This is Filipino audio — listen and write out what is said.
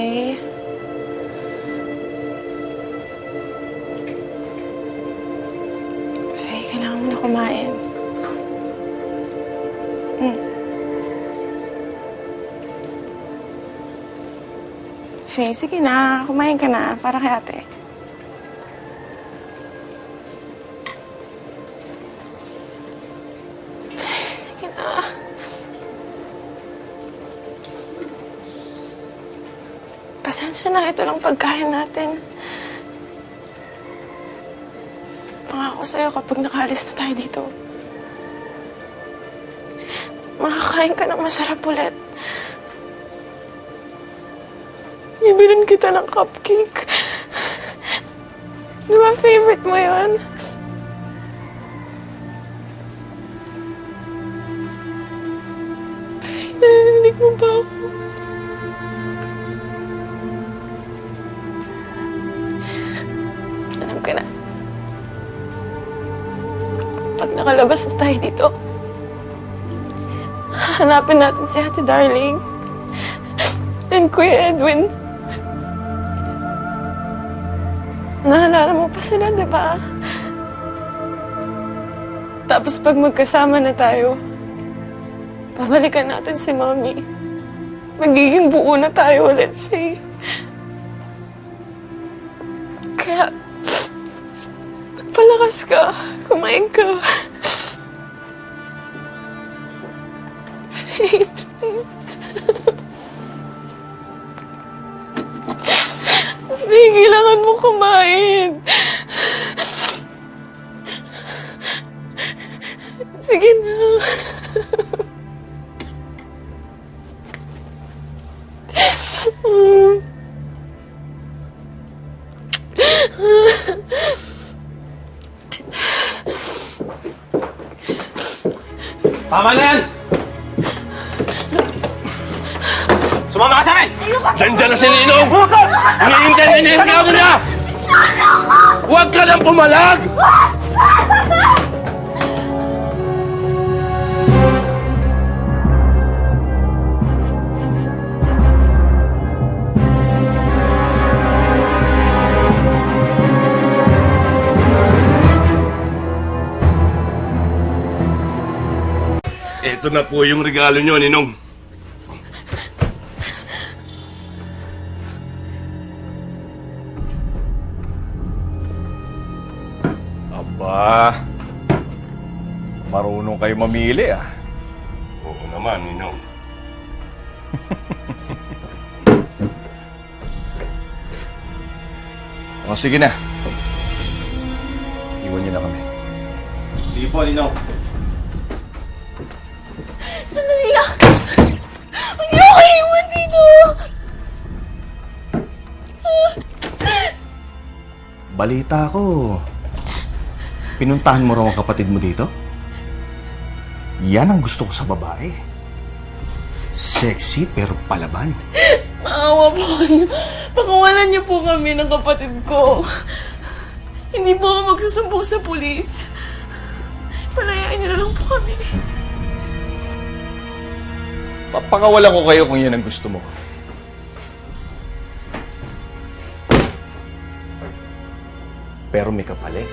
okay? Faye, kailangan mo na kumain. Mm. Faye, sige na. Kumain ka na para kay ate. Pasensya na. Ito lang pagkain natin. Pangako sa'yo kapag nakalis na tayo dito. Makakain ka ng masarap ulit. Bibilin kita ng cupcake. Di ba favorite mo yun? Narinig mo ba ako? Ka na. Pag nakalabas na tayo dito, hanapin natin si Ate Darling and Kuya Edwin. Naalala mo pa sila, di ba? Tapos pag magkasama na tayo, babalikan natin si Mami. Magiging buo na tayo ulit, Faye. Magpalakas ka. Kumain ka. Please. Faye, kailangan mo kumain. Sige na. Tama na yan! Sumama ka sa akin! Nandiyan na si Ninong! Hinihintay na hinihintay ako niya! Huwag ka nang pumalag! Ito na po yung regalo nyo, Ninong. Aba, marunong kayo mamili ah. Oo naman, Ninong. O sige na. Iwan niyo na kami. Sige po, Ninong. Sandali lang. Huwag niyo ako iwan dito. Balita ko. Pinuntahan mo raw ang kapatid mo dito? Yan ang gusto ko sa babae. Sexy pero palaban. Maawa po kayo. Pakawalan niyo po kami ng kapatid ko. Hindi po ako magsusumbong sa pulis. Palayain niyo na lang po kami. Papakawalan ko kayo kung yan ang gusto mo. Pero may kapalit.